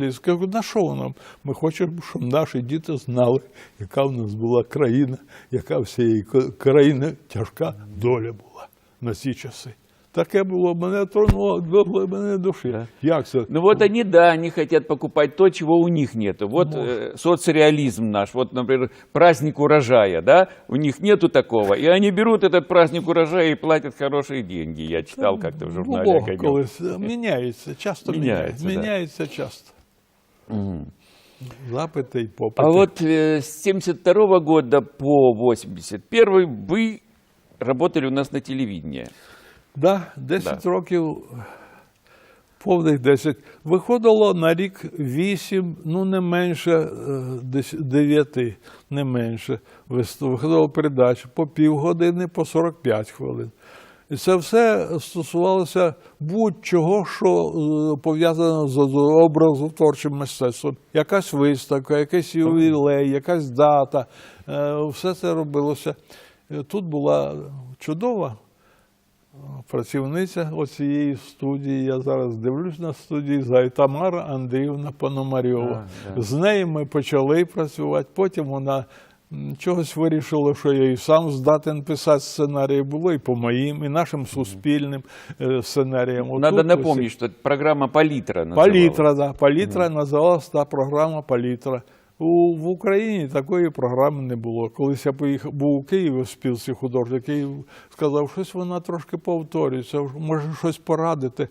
Я скажу, на що нам? Ми хочемо, щоб наші діти знали, яка в нас була країна, яка всієї ко- країни тяжка доля була на ці часи. Таке було, мене тронуло до глибини душі. Да. Як це? Ну вот они, да, они хотят покупать то, чего у них нету. Вот э, соцреализм наш, вот, например, праздник урожая, да, у них нету такого. И они берут этот праздник урожая и платят хорошие деньги. Я читал как-то в журнале Було «Огонек». колись. Міняється, часто Міняється, міняється. да. Міняється часто. Мгм. Запити і попити. А вот э, с 72 года по 81 вы работали у нас на телевидении. Да, 10 років, повних 10. Виходило на рік 8, ну не менше е, 9, не менше. Виходило передач по півгодини, по 45 хвилин. І це все стосувалося будь-чого, що е, пов'язано з образотворчим мистецтвом. Якась виставка, якийсь ювілей, якась дата. Е, Все це робилося. Е, Тут була чудова працівниця оцієї студії. Я зараз дивлюсь на студії Зайтамара Андріївна Пономарьова. З нею ми почали працювати. Потім вона чогось вирішила, що я і сам здатен писати сценарії. Було і по моїм, і нашим суспільним е, сценаріям. Надо ось- напомнить, что это программа Палітра, да. Палітра називалась та програма Палітра. У, в Україні такої програми не було. Колись я поїхав, був у Києві в спілці художників, сказав, щось вона трошки повторюється, може щось порадити.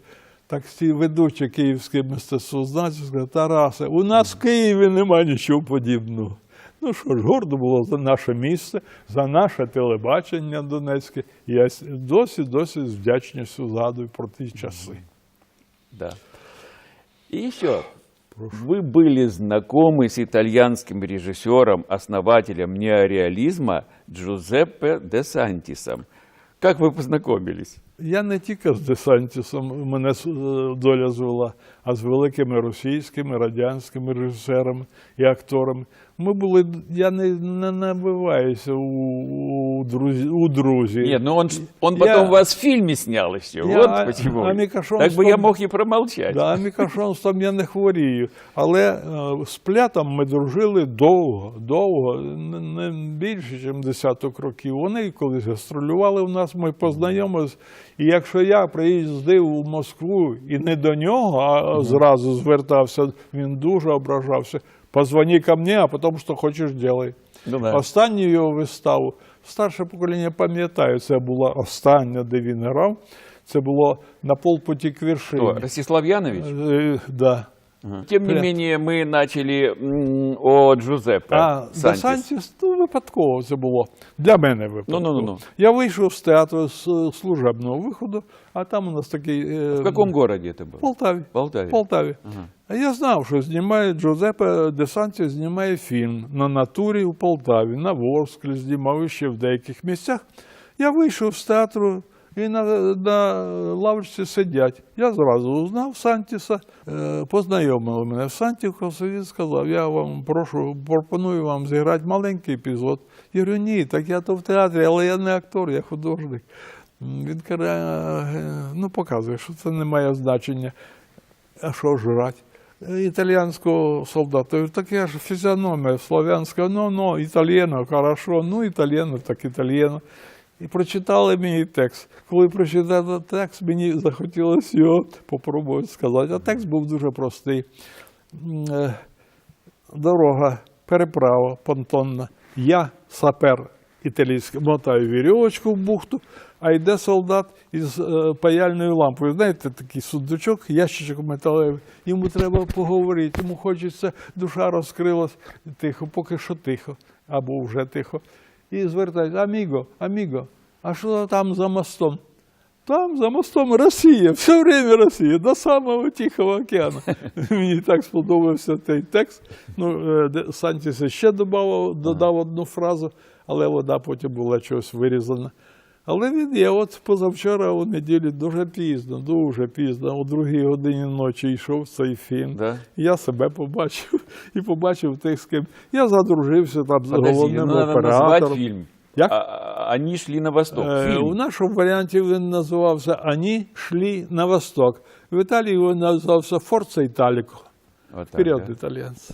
Так ці ведучі київські мистецтвознавці сказали, Тарасе, у нас в Києві немає нічого подібного. Ну що ж, гордо було за наше місце, за наше телебачення Донецьке. І я с- досі, досі з вдячністю згадую про ті часи. Да. И еще. Вы были знакомы с итальянским режиссером, основателем неореализма Джузеппе де Сантисом. Как вы познакомились? Я не тільки з Десантісом мене е, доля звела, а з великими російськими, радянськими режисерами і акторами. Ми були, я не, не набиваюся у, у, друзі, у друзі. Нет, ну он, он Я- вас в фильме снял еще. Я вот почему. а так бы я мог и промолчать. Да, мікрошонством я не хворію. Але е, з плятом ми дружили довго, довго, не, не більше, ніж десяток років. Вони колись гастролювали у нас, ми познайомились. І якщо я приїздив у Москву і не до нього, а зразу звертався, він дуже ображався. Позвони ко мені, а потім що хочеш делай. Ну да. Останню його виставу, старше покоління пам'ятає, це була остання, де він грав. Це було на полпуті к вершині. Ростислав Янович? Е, да. Тем не Прям. менее, мы начали м, о Джузеппе А Сантис. Десантіс, ну, випадково це було. Для мене випадково. Ну-ну-ну-ну. Я вийшов з театру з е, служебного виходу, а там у нас такий. е, В каком городе это было? В Полтаві. Полтаві. Полтаві. А я знав, що знімає Джозепе Десанті знімає фільм на натурі у Полтаві, на Ворсклі знімав і ще в деяких місцях. Я вийшов з театру. І на, на лавочці сидять. Я зразу узнав Сантіса, е, познайомили мене в Сантікосі. Він сказав: я вам прошу, пропоную вам зіграти маленький епізод. Я говорю, ні, так я то в театрі, але я не актор, я художник. Він каже, «Е, ну показує, що це не має значення. А що жрать? Е, Італіянського солдата. Так я ж фізіономія слов'янська, ну, ну, італієно, хорошо, ну, італієно, так італієно. І прочитали мені текст. Коли прочитав текст, мені захотілося його попробувати сказати. А текст був дуже простий. Е, Дорога, переправа понтонна. Я сапер італійський, мотаю вірьовочку в бухту, а йде солдат із е, паяльною лампою. Знаєте, такий сундучок, ящичок металевий. Йому треба поговорити, йому хочеться, душа розкрилась. Тихо, поки що тихо, або вже тихо. І звертається, аміго, аміго, а що там за мостом? Там за мостом Росія, все время Росія, до самого Тихого океану. Мені так сподобався цей текст. Ну, е, Сантіс ще додав, додав одну фразу, але вода потім була чогось вирізана. Але він є, от позавчора у неділі дуже пізно, дуже пізно, о другій годині ночі йшов цей фільм. Да? Я себе побачив і побачив тих, з ким. Я задружився там з головним ну, оператором. фильм. Як? А- а- на восток. Е, У нашому варіанті він називався Ані йшли на восток. В Італії він називався Форца Італіко. Вперед, да? итальянцы.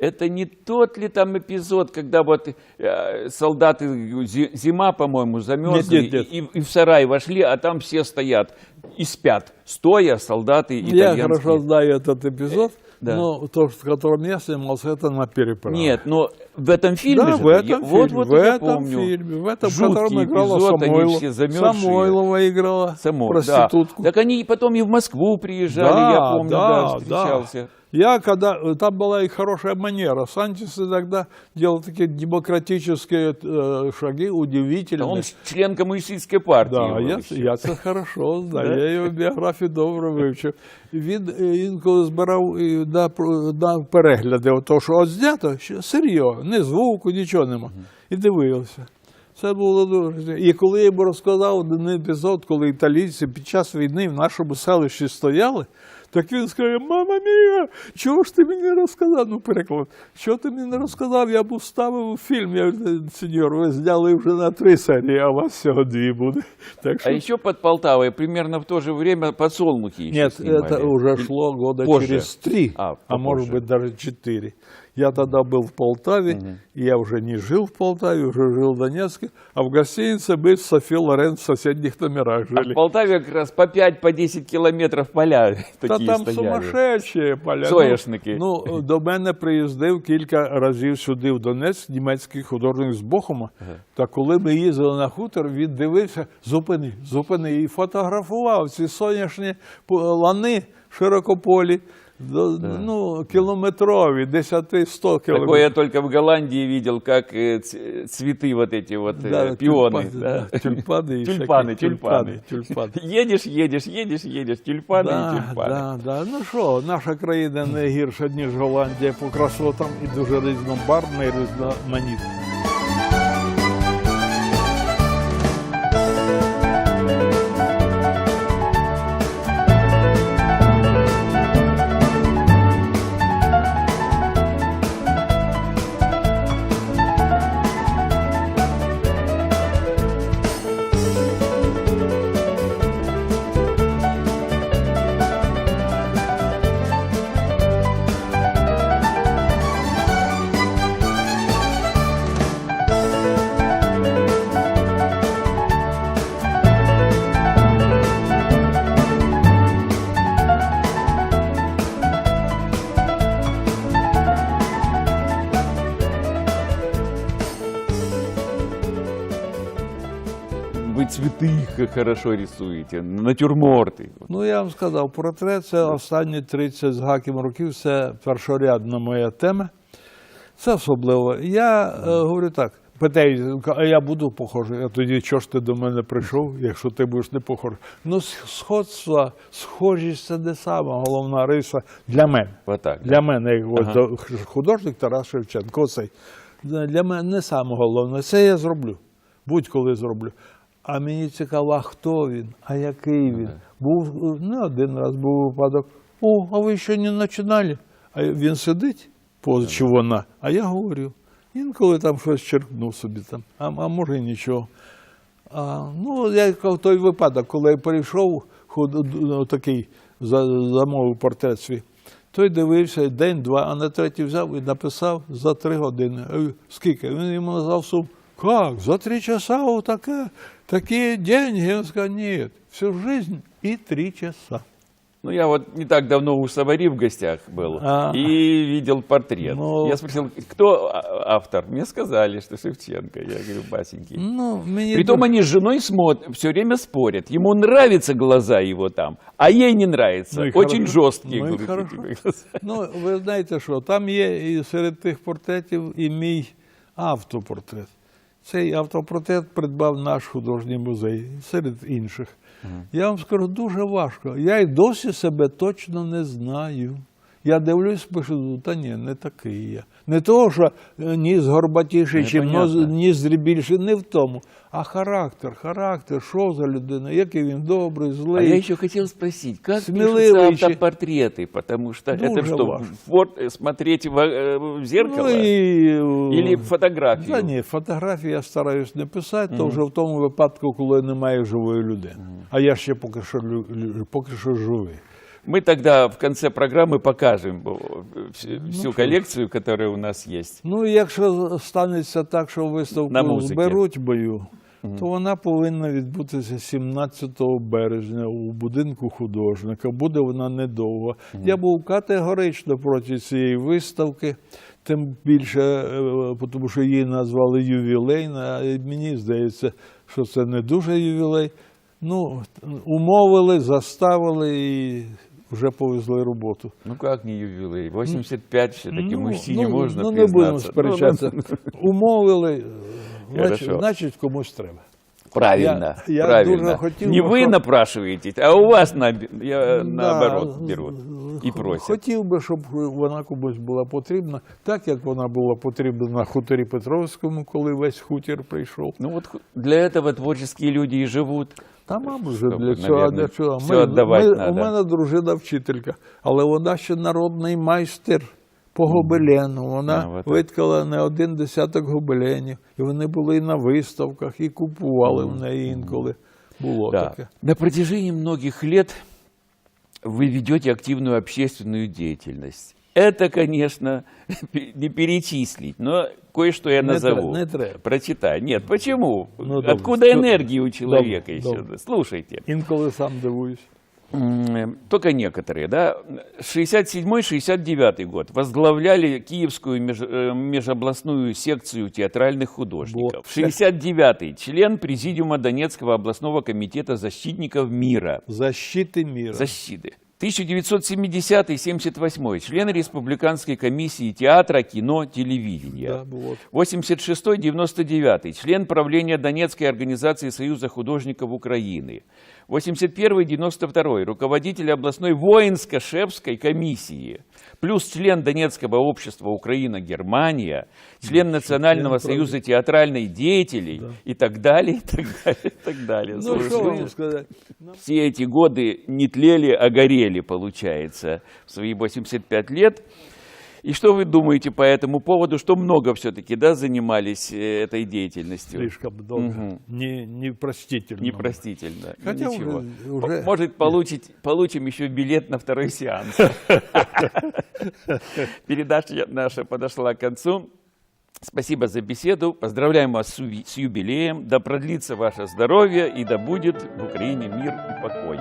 Это не тот ли там эпизод, когда вот э, солдаты, зи- зима, по-моему, замерзли, Нет, нет, нет. И, и в сарай вошли, а там все стоят и спят. Стоя солдаты Я итальянские. хорошо знаю этот эпизод, да. но то, в котором я снимался, это на переправе. Нет, но в этом фильме да, же, в этом я- вот, фильме, вот в я этом помню. фильме, в этом, в котором играла эпизод, они Самойлова. все замерзшие. Самойлова играла Само- проститутку. Да. Так они потом и в Москву приезжали, я помню, да, встречался. Я когда там была и хорошая манера. Сантис иногда делал такие демократические э, шаги, Да удивительные. Он член коммунистической партии. Да, был я, еще. я це хорошо знаю. Да? Я його біографію добре вивчив. Він е, інколи збирав е, на, про- на перегляди, то, що от знято, що серйозно, не звуку, нічого нема. І дивився. Це було дуже. І коли я йому розказав один епізод, коли італійці під час війни в нашому селищі стояли, так він скаже: Мама мія, чого ж ти мені не розказав? Ну, переклад, що ти мені не розказав? Я б вставив у фільм. Я говорю, сеньор, ви зняли вже на три серії, а у вас всього дві буде. Так що А еще под Полтавой примерно в то же время подсолнухи еще Нет, снимали. это уже шло года позже. через три, А, а, попозже. может быть даже четыре. Я тогда был в Полтаве, и я уже не жил в Полтаве, уже жил в Донецке, а в гостинице мы с Софи Лорен в соседних номерах А жили. в Полтаве как раз по 5-10 километров поля Та такие там стояли. сумасшедші поля. Соняшники. Ну, ну, до мене приїздив кілька разів сюди, в Донець, німецький художник з Бохума. Та коли ми їздили на хутор, він дивився, зупини, зупини, і фотографував ці соняшні лани широкополі, до- ну, кілометрові, 10-100 Такое я кілометрів. только в Голландии видел, как э, ц- цветы вот эти вот, э, Да, пионы. тюльпаны, да. да, тюльпаны и Тюльпаны, всякие тюльпаны. тюльпаны, тюльпаны. Едешь, едешь, едешь, едешь, тюльпаны и Да, тюльпаны. да, да. Ну що, наша країна не гірша, ніж Голландія по красотам і дуже різнобарвна і різноманітна. Хорошо рисуете, натюрморты. Ну, я вам сказав, портрет це останні 30 з гаком років, це першорядна моя тема. Це особливо. Я е, говорю так, питають, а я буду похожий. А тоді чого ж ти до мене прийшов, якщо ти будеш не похожий? Ну, сходство, схожість це не сама головна риса для мене. Вот так. Для мене, от, Ага. до- художник Тарас Шевченко, цей. Для мене не саме головне. Це я зроблю. Будь-коли зроблю. А мені цікаво, а хто він, а який він. Був е, не один раз був випадок. О, а ви ще не починали? А він сидить, поза чи вона, а я говорю. Інколи там щось черкнув собі там, а, а може нічого. А, ну, я в той випадок, коли я перейшов, худ, ну, такий за, замовив портрет свій, той дивився день-два, а на третій взяв і написав за три години. Я Скільки? Він йому назвав сум. Как? За три часа вот таке, такі деньги? Він сказав, ні, всю жизнь і три часа. Ну, я вот не так давно у Савари в гостях был А. и видел портрет. Ну. Я спросил, кто а- автор? Мне сказали, что Шевченко. Я говорю, басенький. Ну, мені Притом дуже- они с женой смотрят, все время спорят. Ему нравятся глаза его там, а ей не нравится. Ну и Очень хорошо. жесткие, Ну и говорит, хорошо. эти глаза. Ну, ви знаєте що, там є і серед тих портретів і мій автопортрет. Цей автопортрет придбав наш художній музей серед інших. Я вам скажу, дуже важко. Я й досі себе точно не знаю. Я дивлюсь, пишу, та ні, не такий я. Не того, що е, ніс горбатіший, Ну, чи понятно. ноз- ніздрі більше, не в тому. А характер, характер, що за людина, який він добрий, А злий. я еще хотел спросить, как Смелые пишутся еще. автопортреты? Потому что это Дуже что, важко. вот э, смотреть в, э, в зеркало Ну, і, или фотографию? Та ні, фотографії я стараюсь не писати, то вже в тому випадку, коли немає живої людини. А я ще поки що, лю- лю- поки що живий. Мы тогда в конце программы покажем э, всю, Ну, всю коллекцию, которая у нас есть. Ну, якщо станеться так, що На виставку музиці. зберуть бою, то вона повинна відбутися 17 березня у будинку художника. Буде вона недовго. Я був категорично проти цієї виставки, тим більше, е, тому що її назвали ювілейна, а мені здається, що це не дуже ювілей. Ну, умовили, заставили і вже повезли роботу. Ну как не ювелей? 85 все-таки мужчине ну, можно ну, не будемо сперечатися. Ну, Умовили, значить, значить комусь треба. Правильно, Я- я правильно. дуже хотів не вы щоб- напрашиваетесь, а у вас на, я, наоборот Да, берут з- и х- Хотів би, щоб вона комусь була потрібна, так як вона була потрібна на хуторі Петровському, коли весь хутір прийшов. Ну вот ху- для этого творческие люди и живут. Та, мабуть, вже для цього, а для чого? все віддавати у надо. мене дружина вчителька, але вона ще народний майстер по гобелену. Вона А, от так. виткала не один десяток гобеленів, і вони були і на виставках, і купували в неї інколи. Було Да. таке. На протяжении многих лет вы ведете активную общественную деятельность. Это, конечно, не перечислить, но кое-что я Не назову. тре- не треба. Прочитай. Нет, почему? Ну, добре. Откуда Что- энергия у человека Добре, еще? добре. Слушайте. Інколи сам дивуюсь. Только некоторые, да. 67-69 год возглавляли Киевскую меж- э, межобластную секцию театральных художников. Вот. 69-й член президиума Донецкого областного комитета защитников мира. Защити міра. Защиты. 1970-78 член Республиканской комиссии театра, кино, телевидения. Да, було. 86-99 член правления Донецкой организации Союза художников Украины. 81-92 руководитель областной воинско-шефской комиссии. Плюс член Донецкого общества Украина-Германия, член Национального член союза театральной деятелей и так далее, и так далее, и так далее. Ну, Слушай, вы вам сказати? все эти годы не тлели, а горели, получается, в свои 85 лет. И что вы думаете по этому поводу, что много все-таки, да, занимались э, этой деятельностью? Слишком довго. Мгм. Не, непростительно. Непростительно. Хотя ничего. уже- Может, получить, получим еще билет на второй сеанс. Передача наша подошла к концу. Спасибо за беседу. Поздравляем вас с юбилеем. Да продлится ваше здоровье и да будет в Украине мир и покой.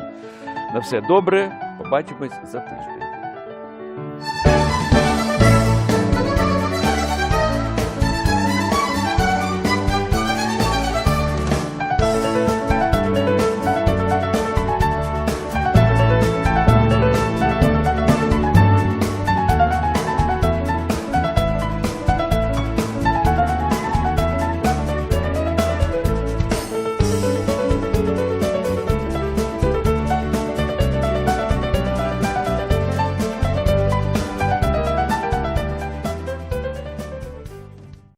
На все добре. Побачимось за тиждень.